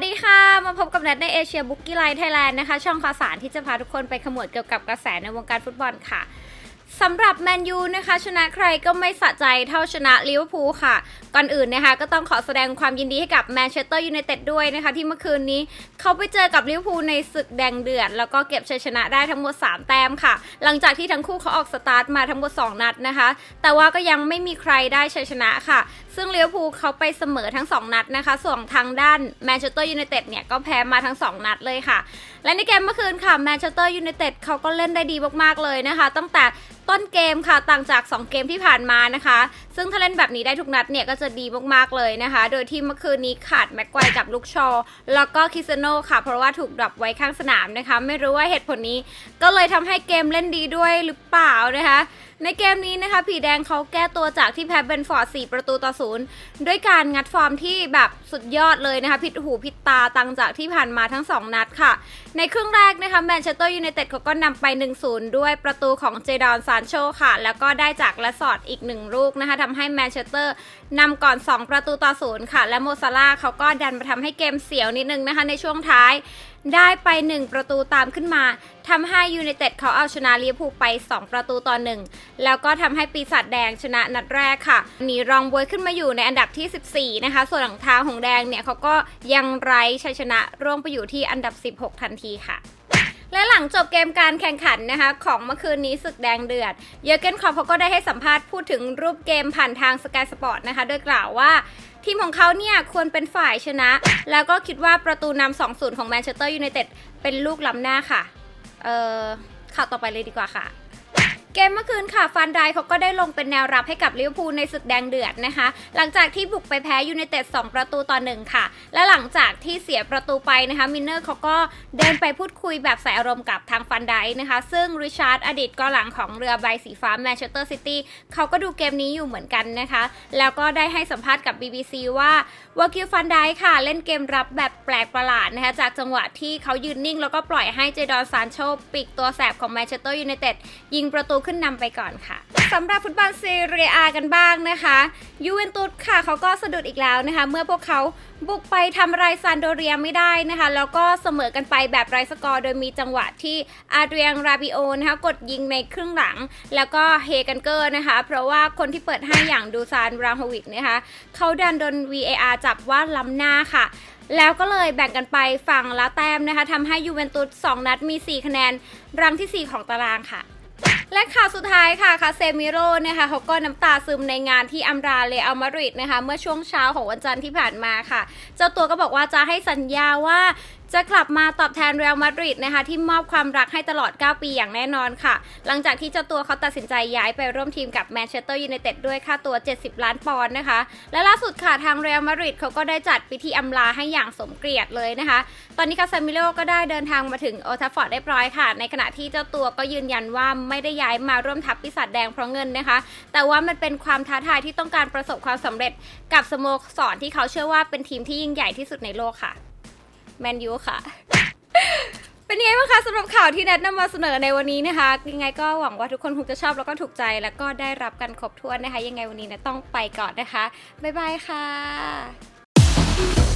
วัสดีค่ะ มาพบกับแนทในเอเชียบุ๊กกี้ไลท์ไทยแลนด์นะคะ ช่องข่าวสารที่จะพาทุกคนไปขมวดเกี่ยวกับกระแสในวงการฟุตบอลค่ะสำหรับแมนยูนะคะ ชนะใครก็ไม่สะใจเท่าชนะลิเวอร์พูลค่ะ ก่อนอื่นนะคะก็ต้องขอแสดงความยินดีให้กับแมนเชสเตอร์ยูไนเต็ดด้วยนะคะที่เมื่อคืนนี้เขาไปเจอกับลิเวอร์พูลในศึกแดงเดือดแล้วก็เก็บชัยชนะได้ทั้งหมด 3 แต้มค่ะ หลังจากที่ทั้งคู่เขาออกสตาร์ทมาทั้งหมด 2 นัดนะคะ แต่ว่าก็ยังไม่มีใครได้ชัยชนะค่ะ ซึ่งลิเวอร์พูลเขาไปเสมอทั้ง 2 นัดนะคะ ส่วนทางด้านแมนเชสเตอร์ยูไนเต็ดเนี่ยก็แพ้มาทั้ง 2 นัดเลยค่ะ และในเกมเมื่อคืนค่ะแมนเชสเตอร์ยูไนเต็ดเขาก็เล่นได้ดีมากๆเลยนะคะ ตั้งแต่ต้นเกมค่ะต่างจาก 2 เกมที่ผ่านมานะคะ ซึ่งถ้าเล่นแบบนี้ได้ทุกนัดเนี่ยก็จะดีมากๆเลยนะคะ โดยที่เมื่อคืนนี้ขาดแม็กไกวกับลูกชอ แล้วก็คิสโนค่ะ เพราะว่าถูกดรอปไว้ข้างสนามนะคะ ไม่รู้ว่าเหตุผลนี้ก็เลยทำให้เกมเล่นดีด้วยหรือเปล่านะคะ ในเกมนี้นะคะผีแดงเขาแก้ตัวจากที่แพ้เบนฟอร์ด4ประตูต่อศูนย์ด้วยการงัดฟอร์มที่แบบสุดยอดเลยนะคะผิดหูผิดตาตังจากที่ผ่านมาทั้ง 2 นัดค่ะ ในครึ่งแรกนะคะแมนเชสเตอร์ยูไนเต็ดเขาก็นำไป 1-0 ด้วยประตูของเจดอนซานโชค่ะ แล้วก็ได้จากและสอดอีก 1 ลูกนะคะทำให้แมนเชสเตอร์นำก่อน 2 ประตูต่อศูนย์ค่ะ และโมซาลาเขาก็ดันมาทำให้เกมเสียวนิดนึงนะคะในช่วงท้ายได้ไป 1 ประตูตามขึ้นมาทำให้ยูไนเต็ดเขาเอาชนะลิเวอร์พูลไป 2 ประตูต่อ 1 แล้วก็ทำให้ปีศาจแดงชนะนัดแรกค่ะหนีรองบวยขึ้นมาอยู่ในอันดับที่ 14 นะคะ ส่วนหลังท้าของแดงเนี่ยเขาก็ยังไร้ชัยชนะร่วงไปอยู่ที่อันดับ 16 ทันทีค่ะและหลังจบเกมการแข่งขันนะคะของเมื่อคืนนี้ศึกแดงเดือด เยอร์เกนคอปเขาก็ได้ให้สัมภาษณ์พูดถึงรูปเกมผ่านทางสกายสปอร์ตนะคะ โดยกล่าวว่า ทีมของเขาเนี่ยควรเป็นฝ่ายชนะ แล้วก็คิดว่าประตูนำ2-0 ของแมนเชสเตอร์ยูไนเต็ดเป็นลูกล้ำหน้าค่ะ เอ่อข่าวต่อไปเลยดีกว่าค่ะ เกมเมื่อคืนค่ะฟันไดเขาก็ได้ลงเป็นแนวรับให้กับลิเวอร์พูลในศึกแดงเดือดนะคะ หลังจากที่บุกไปแพ้ยูไนเต็ด2ประตูต่อหนึ่งค่ะ และหลังจากที่เสียประตูไปนะคะมินเนอร์เขาก็เดินไปพูดคุยแบบใส่อารมณ์กับทางฟันไดนะคะ ซึ่งริชาร์ดอดีตกองหลังของเรือใบสีฟ้าแมนเชสเตอร์ซิตี้เขาก็ดูเกมนี้อยู่เหมือนกันนะคะ แล้วก็ได้ให้สัมภาษณ์กับ BBC ว่าวากิลฟันไดค่ะ เล่นเกมรับแบบแปลกประหลาดนะคะจากจังหวะที่เขายืนนิ่ง แล้วก็ปล่อยให้เจดอนซานโชปีกตัวแสบของแมนเชสเตอร์ยูไนเต็ดยิงประตูขึ้นนำไปก่อนค่ะสำหรับฟุตบอลซีเรียอากันบ้างนะคะยูเวนตุสค่ะเขาก็สะดุดอีกแล้วนะคะ เมื่อพวกเขาบุกไปทำไรซันโดเรียไม่ได้นะคะ แล้วก็เสมอกันไปแบบไรสกอร์ โดยมีจังหวะที่อาเดรียงราบิโอนะคะกดยิงในครึ่งหลัง แล้วก็เฮกันเกอร์นะคะ เพราะว่าคนที่เปิดให้อย่างดูซานราโฮวิกนะคะเขาดันโดน VAR จับว่าล้ำหน้าค่ะแล้วก็เลยแบ่งกันไปฝั่งละแต้มนะคะทำให้ยูเวนตุส2นัดมี 4 คะแนน รังที่ 4 ของตารางค่ะ และข่าวสุดท้ายค่ะคาเซมิโร่นะคะเขาก็น้ำตาซึมในงานที่อัมราเลอัลมาริดนะคะ เมื่อช่วงเช้าของวันจันทร์ที่ผ่านมาค่ะ เจ้าตัวก็บอกว่าจะให้สัญญาว่าจะกลับมาตอบแทนเรอัลมาดริดนะคะที่มอบความรักให้ตลอด 9 ปีอย่างแน่นอนค่ะ หลังจากที่เจ้าตัวเขาตัดสินใจย้ายไปร่วมทีมกับแมนเชสเตอร์ยูไนเต็ดด้วยค่าตัว 70 ล้านปอนด์นะคะ และล่าสุดค่ะทางเรอัลมาดริดเขาก็ได้จัดพิธีอำลาให้อย่างสมเกียรติเลยนะคะ ตอนนี้คาเซมิโร่ก็ได้เดินทางมาถึงโอทัฟอร์ดเรียบร้อยค่ะ ในขณะที่เจ้าตัวก็ยืนยันว่าไม่ได้ย้ายมาร่วมทัพปีศาจแดงเพราะเงินนะคะ แต่ว่ามันเป็นความท้าทายที่ต้องการประสบความสำเร็จกับสโมสรที่เขาเชื่อว่าเป็นทีมที่ยิ่งใหญ่ที่สุดในโลกค่ะ แมนยูค่ะ เป็นยังไงบ้างคะสำหรับข่าวที่แนทนำมาเสนอในวันนี้นะคะ ยังไงก็หวังว่าทุกคนคงจะชอบแล้วก็ถูกใจแล้วก็ได้รับกันครบถ้วนนะคะ ยังไงวันนี้นะต้องไปก่อนนะคะ บ๊ายบายค่ะ